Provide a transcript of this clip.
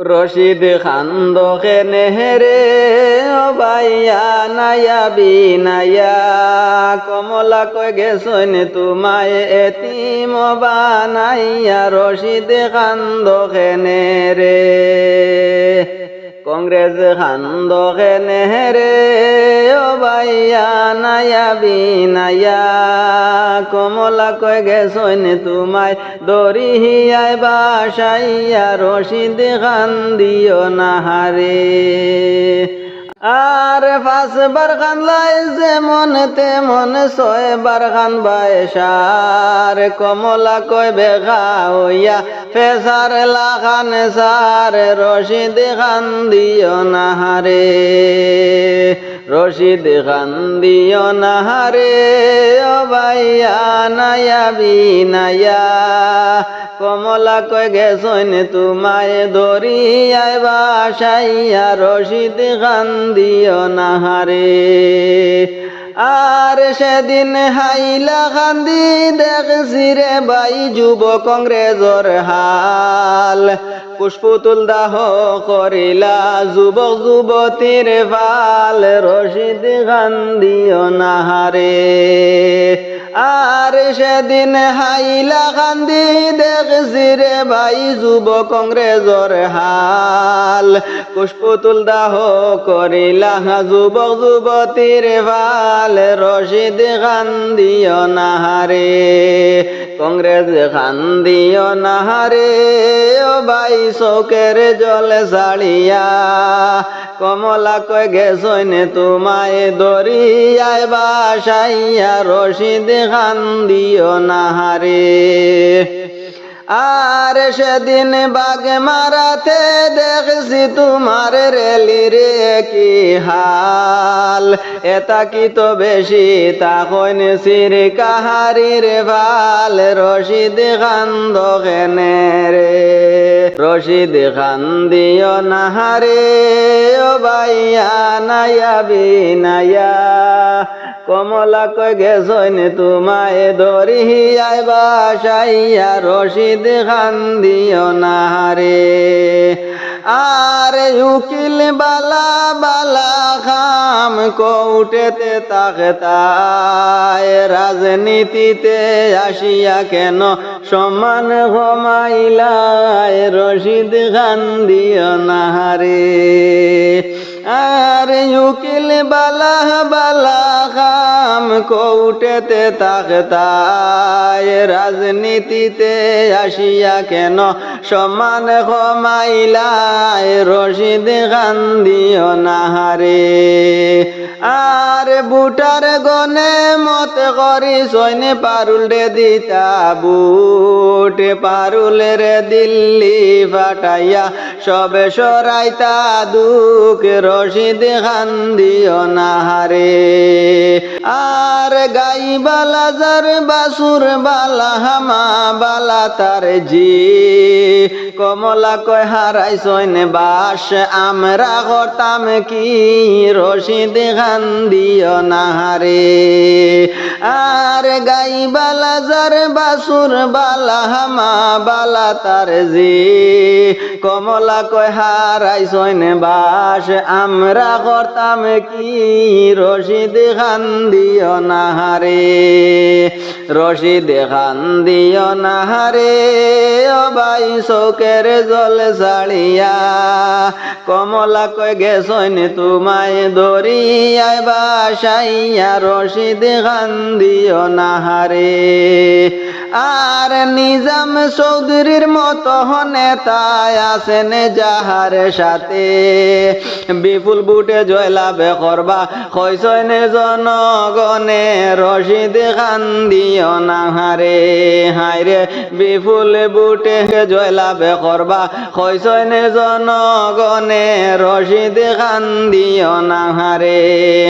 রশিদ খান্দ নেহরে, ও বাইয়া নায়া বিনায়া কমলা কয় গেছন তোমায় মবা নাইয়া রশিদ খান্দ নেরে কংগ্রেস খান্দ নেহরে, ও বাইয়া নায়া বিনায়া কমলা কয় গেছইন তোমায় দরিহিয়ায় বাসাইয়া রশিদ খান দিও নাহারে আর পাঁচবার খান লাই যেমন তেমন ছয়বার খান বাইসার কমলা কয় বেগা হইয়া ফেসার লাখান সার রশিদ খান দিও নাহারে রশিদ খান দিও নাহারে ও বাইয়া নায়া বিনায়া কমলা কয় গেছইন তোমায় দরিয়ায় বাসাইয়া রশিদ খান নাহারে আর সেদিন হাইলা খান্দি দেখছি রে বাই যুব কংগ্রেসর হাল। পুষ্পতুল দাহ করিলা, যুবক যুবতীর ফাল রশিদ খান দিও নাহারে। আর সেদিন হাইলা কান্দি দেখছি রে ভাই, যুব কংগ্রেসর হাল। পুষ্পতুল দাহ করিলা, যুবক যুবতীর ফাল রশিদ খান দিও নাহারে। কংগ্রেস খান নাহারে। ভাই চৌকের জল সাড়িয়া কমলা কয়ে গেছইন তোমায় দরিয়ায় বাসাইয়া রশিদ খান দিও নাহারে। আর সেদিন বাগ মারাতে দেখছি তোমার রেলি রে কি হাল। এটা কি তো বেশি? তখন সির কাহারির ভালো। রশিদ খান দোকানে রে? রশিদ দিও নাহারে ও বাইয়া নায়া বিনায়া কমলা কয় গেছইন তোমায় দরিয়ায় বাসাইয়া রশিদ খান দিও নাহারে আর উকিল বালা বালা খাম কৌটেতে তাকে তাই রাজনীতিতে আসিয়া কেন সমান ঘমাইলাই রশিদ খান দিও নাহারে আর উকিল বালা বালা খাম কৌটেতে তাকতায় রাজনীতিতে আসিয়া কেন সমান কমাইলায় রশিদ গান্ধী দিও নাহারে। আর বুটার গনে মত করি সৈনে পারুল রে দিতা, বুট পারুল রে দিল্লি ফাটাইয়া সবে সরাইতা, দুঃখ রশিদ খান দিও নাহারে আর গাই বালা যার বাসুর বালা, হামা বালা তার জি। কমলা কয়, হারাই সৈন বাস আমরা করতাম কি? রশিদ খান দিও নাহারে আর গাই বালা যার বাসুর বালা হামা বালা তার জি। কমলা কয়, হারাই সৈন বাস আমরা করতাম কি? রশিদ খান দিও নাহারে রশিদ খান দিও নাহারে ও বাই চৌকের জল সাড়িয়া কমলা কয়, গেছইন তোমায় দরিয়ায় বাসাইয়া, রশিদ খান দিও নাহারে আর নিজাম চৌধুরীর মতো নেতায় আছেন যাহার সাথে। বিপুল বুটে জয়লাভে করবা কইসইন জনগণে রশিদ খান দিও নাহারে হাইরে বিপুল বুটে জয়লাভে করবা কইসইন জনগণে রশিদ খান দিও নাহারে